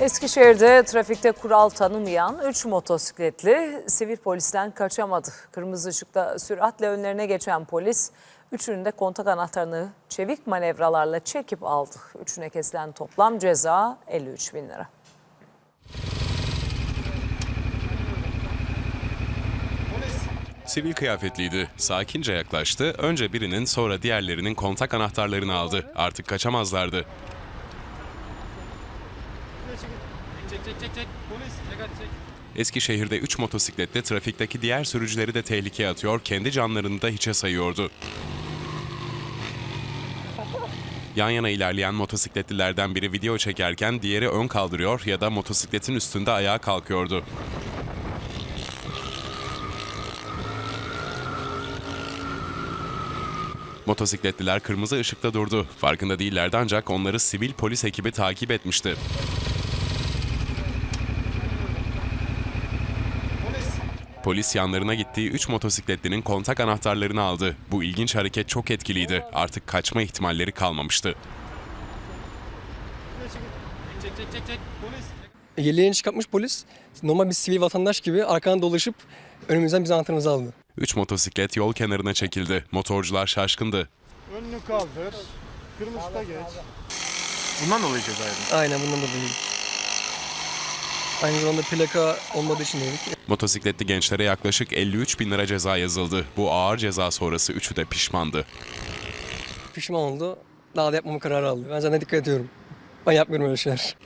Eskişehir'de trafikte kural tanımayan 3 motosikletli sivil polisten kaçamadı. Kırmızı ışıkta süratle önlerine geçen polis üçünün de kontak anahtarını çevik manevralarla çekip aldı. Üçüne kesilen toplam ceza 53 bin lira. Sivil kıyafetliydi. Sakince yaklaştı. Önce birinin sonra diğerlerinin kontak anahtarlarını aldı. Artık kaçamazlardı. Eskişehir'de 3 motosikletle trafikteki diğer sürücüleri de tehlikeye atıyor, kendi canlarını da hiçe sayıyordu. Yan yana ilerleyen motosikletlilerden biri video çekerken diğeri ön kaldırıyor ya da motosikletin üstünde ayağa kalkıyordu. Motosikletliler kırmızı ışıkta durdu. Farkında değillerdi ancak onları sivil polis ekibi takip etmişti. Polis yanlarına gittiği 3 motosikletlinin kontak anahtarlarını aldı. Bu ilginç hareket çok etkiliydi. Artık kaçma ihtimalleri kalmamıştı. Yeleğini çıkartmış polis normal bir sivil vatandaş gibi arkadan dolaşıp önümüzden bizi anahtarımızı aldı. 3 motosiklet yol kenarına çekildi. Motorcular şaşkındı. Önünü kaldır. Kırmızıda geç. Bundan dolayı ceza yedin. Aynen bundan dolayı. Aynı zamanda plaka olmadığı için dedik. Motosikletli gençlere yaklaşık 53 bin lira ceza yazıldı. Bu ağır ceza sonrası üçü de pişmandı. Pişman oldu. Daha da yapmama kararı aldı. Ben zaten dikkat ediyorum. Ben yapmıyorum öyle şeyler.